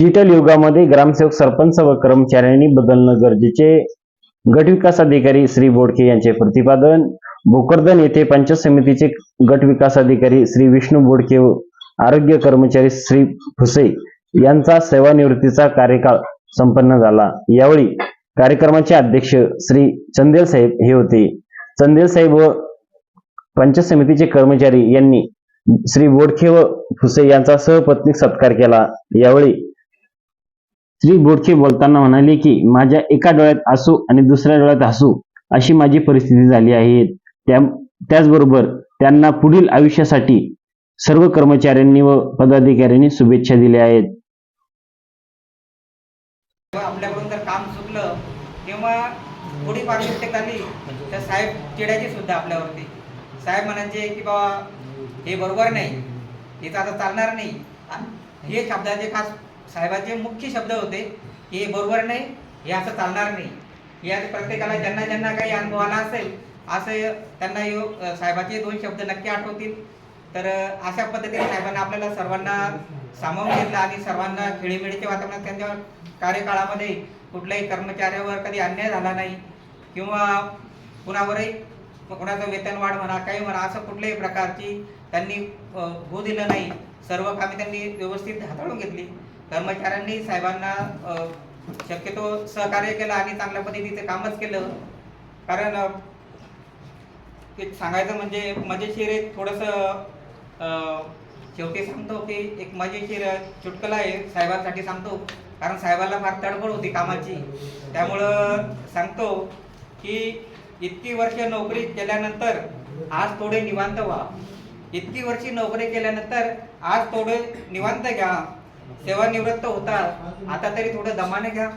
Digital युगामध्ये ग्रामसेवक सरपंच व कर्मचाऱ्यांनी बदलणं गरजेचे. गटविकास अधिकारी श्री बोडके यांचे प्रतिपादन. भोकरदन येथे पंचायत समितीचे गट विकास अधिकारी श्री विष्णू बोडके व आरोग्य कर्मचारी श्री फुसे यांचा सेवानिवृत्तीचा कार्यकाळ संपन्न झाला. यावेळी कार्यक्रमाचे अध्यक्ष श्री चंदेल साहेब हे होते. चंदेल साहेब व पंचायत समितीचे कर्मचारी यांनी श्री बोडखे व फुसे यांचा सहपत्नीक सत्कार केला. यावेळी श्री बोडखे बोलताना म्हणाले की माझ्या एका डोळ्यात आसू आणि दुसऱ्या डोळ्यात हसू अशी माझी परिस्थिती झाली आहे. त्या त्याचबरोबर त्यांना पुढील आयुष्यासाठी सर्व कर्मचाऱ्यांनी व पदाधिकाऱ्यांनी शुभेच्छा दिल्या आहेत. आपल्याकडून जर काम चुकलं किंवा थोडी मिस्टेक आली तर साहेब चिडायचे सुद्धा आपल्यावरती. साहेब म्हणायचे की बाबा हे बरोबर नाही. हे तर आता चालणार नाही. हे शब्दाचे खास साहेबाचे मुख्य शब्द होते की हे बरोबर नाही हे असं चालणार नाही. या प्रत्येकाला ज्यांना ज्यांना काही अनुभव आला असेल असं त्यांना यो साहेबाचे दोन शब्द नक्की आठवतील. तर अशा पद्धतीने साहेबांना आपल्याला सर्वांना सामावून घेतलं आणि सर्वांना खेळीमेळीच्या वातावरणात त्यांच्या कार्यकाळामध्ये कुठल्याही कर्मचाऱ्यावर कधी अन्याय झाला नाही किंवा कुणावरही कुणाचं वेतन वाढ म्हणा काही म्हणा असं कुठल्याही प्रकारची त्यांनी होऊ दिलं नाही. सर्व कामे त्यांनी व्यवस्थित हाताळून घेतली. कर्मचाऱ्यांनी साहेबांना शक्यतो सहकार्य केलं आणि चांगल्या पद्धतीचं कामच केलं. कारण एक सांगायचं म्हणजे मजेशीर एक थोडंसं शेवटी सांगतो की एक मजेशीर चुटकला आहे साहेबांसाठी सांगतो. कारण साहेबाला फार तडफड होती कामाची. त्यामुळं सांगतो की इतकी वर्ष नोकरी केल्यानंतर आज थोडे निवांत व्हा. इतकी वर्षी नोकरी केल्यानंतर आज थोडे निवांत घ्या. सेवानिवृत्त होता. आता तरी थोडं दमाने घ्या.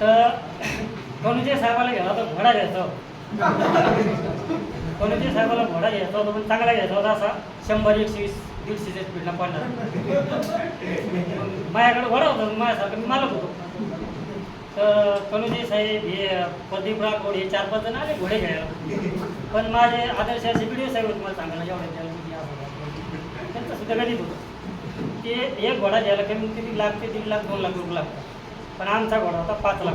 तर कोणीचे साहेबाला घ्यायला तर घोडा घ्यायचा कोणीचे साहेबाला घोडा घ्यायचा होता पण चांगला घ्यायचा होता असा. शंभर एकशे वीस दीडशेच्या स्पीडनं पडणार माझ्याकडे घोडा होता माझ्यासारखं मी मालक होतो. तर कनुजे साहेब हे प्रदीप राठोड हे चार पाच जण आले घोडे घ्यायला. पण माझे आदर्श असे व्हिडिओ साहेब तुम्हाला मला सांगायला एवढ्या त्यांचं सुद्धा गणित होतं. ते एक घोडा घ्यायला कमी किती लाख ते दीड लाख दोन लाख रुपये लागतात. पण आमचा घोडा होता पाच लाख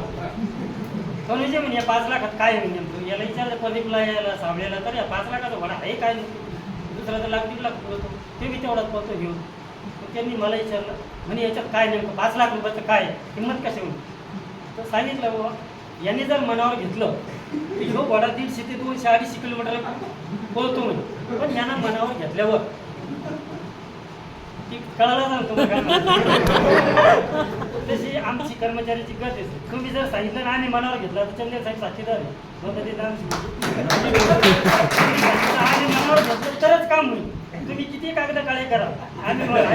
कोणी विजय म्हणजे पाच लाखात काय आहे? म्हणजे याला विचारलं प्रदीपला यायला सावळेला तर या पाच लाखाचा घोडा आहे काय? दुसरा तर लाख दीड लाख पळतो ते मी तेवढाच पळतो घेऊन. त्यांनी मला विचारलं म्हणे याच्यात काय नेमकं? पाच लाख रुपयाचं काय किंमत कशी होईल? तर सांगितलं बाबा यांनी जर मनावर घेतलं की ह्यो घोडा दीडशे ते दोनशे अडीचशे किलोमीटर बोलतो म्हणजे पण यांना मनावर घेतल्यावर ती कळायला तुम्हाला तशी आमची कर्मचाऱ्याची गत आहे. तुम्ही जर सांगितलं ना आम्ही मनावर घेतला तर चंद्र साहेब साक्षीदार आहे. आम्ही मनावर घेतलं तरच काम होईल. तुम्ही किती कागद काळे करा. आम्ही मनावर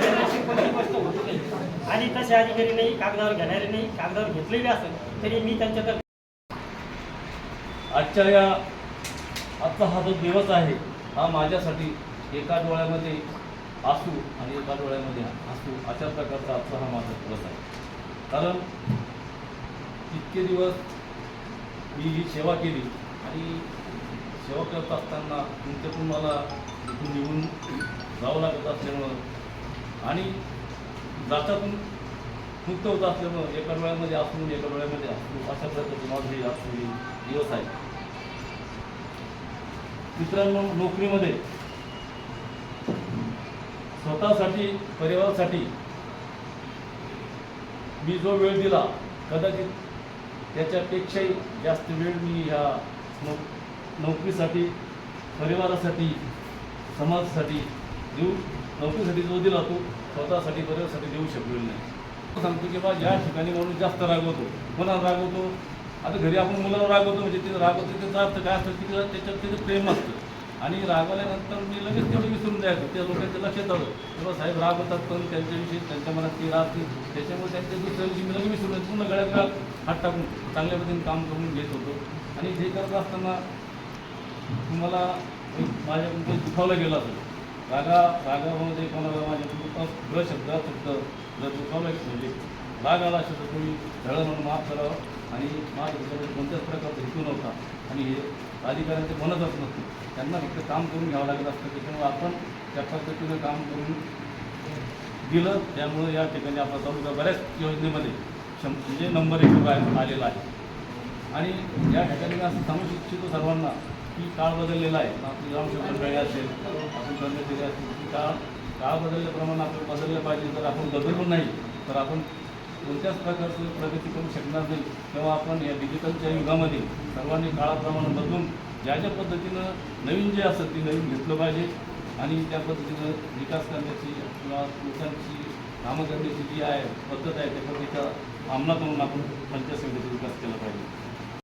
घेण्याची कोणती गोष्ट होत नाही आणि तसे अधिकारी नाही कागदावर घेणारे नाही कागदावर घेतलेले असेल तरी मी त्यांच्याकडे आजच्या या आजचा हा जो दिवस आहे हा माझ्यासाठी एका डोळ्यामध्ये आसू आणि एका डोळ्यामध्ये आसू अशा प्रकारचा आजचा हा माझा दिवस आहे. कारण इतके दिवस मी ही सेवा केली आणि सेवा करत असताना तुमच्यातून मला इथून निघून जावं लागत असल्यामुळं आणि जाचातून मुक्त होत असल्यामुळं एका डोळ्यामध्ये असून एका डोळ्यामध्ये असू अशा प्रकारचे माझे असलेले दिवस आहे मित्रांनो नोकरीमध्ये स्वतःसाठी परिवारासाठी मी जो वेळ दिला कदाचित त्याच्यापेक्षाही जास्त वेळ मी ह्या नोक नोकरीसाठी परिवारासाठी समाजासाठी देऊ नोकरीसाठी जो दिला तो स्वतःसाठी परिवारासाठी देऊ शकलेलो नाही. सांगतो की बा ज्या ठिकाणी माणूस जास्त रागवतो. कोणाला रागवतो. आता घरी आपण मुलाला रागवतो म्हणजे तिथं रागवतो त्याचा अर्थ काय असतं? तिथं त्याच्यात त्याचं प्रेम असतं. आणि रागवल्यानंतर मी लगेच तेवढं विसरून द्यायचं त्या लोकांच्या लक्षात आलं. तेव्हा साहेब रागवतात पण त्यांच्याविषयी त्यांच्या मनात ती राहते त्याच्यामुळे त्यांच्या दुसऱ्या दिवशी मी लगेच विसरून पूर्ण गळ्यात गळ्यात हात टाकून चांगल्या पद्धतीने काम करून घेत होतो. आणि हे करत असताना तुम्हाला एक माझ्याकडून दुखावलं गेलं असेल रागा रागामध्ये कोणाला माझ्याकडून अ शब्द शब्द जर दुखावलं म्हणजे राग आला असेल तर तुम्ही धडं म्हणून माफ करावं आणि माझ्या कोणत्याच प्रकारचा हेतू नव्हता. आणि हे अधिकाऱ्यांचे म्हणतच नसते त्यांना फक्त काम करून घ्यावं लागत असतं. त्याच्यामुळे आपण त्या पद्धतीनं काम करून दिलं. त्यामुळे या ठिकाणी आपला तालुका बऱ्याच योजनेमध्ये शं म्हणजे नंबर एक आलेला आहे. आणि या ठिकाणी असं सांगू इच्छितो सर्वांना की काळ बदललेला आहे. आपली ग्रामसेवक असेल आपण कर्मचारी असतील की काळ काळ बदलल्याप्रमाणे आपण बदललं पाहिजे. तर आपण बदललो नाही तर आपण कोणत्याच प्रकारचं प्रगती करू शकणार नाही. तेव्हा आपण या डिजिटलच्या युगामध्ये सर्वांनी काळाप्रमाणे बदलून ज्या ज्या पद्धतीनं नवीन जे असतं ते नवीन घेतलं पाहिजे. आणि त्या पद्धतीनं विकास करण्याची किंवा लोकांची कामं करण्याची जी आहे पद्धत आहे त्या पद्धतीचा अंमलात आणून आपण पंचायत समितीचा विकास केला पाहिजे.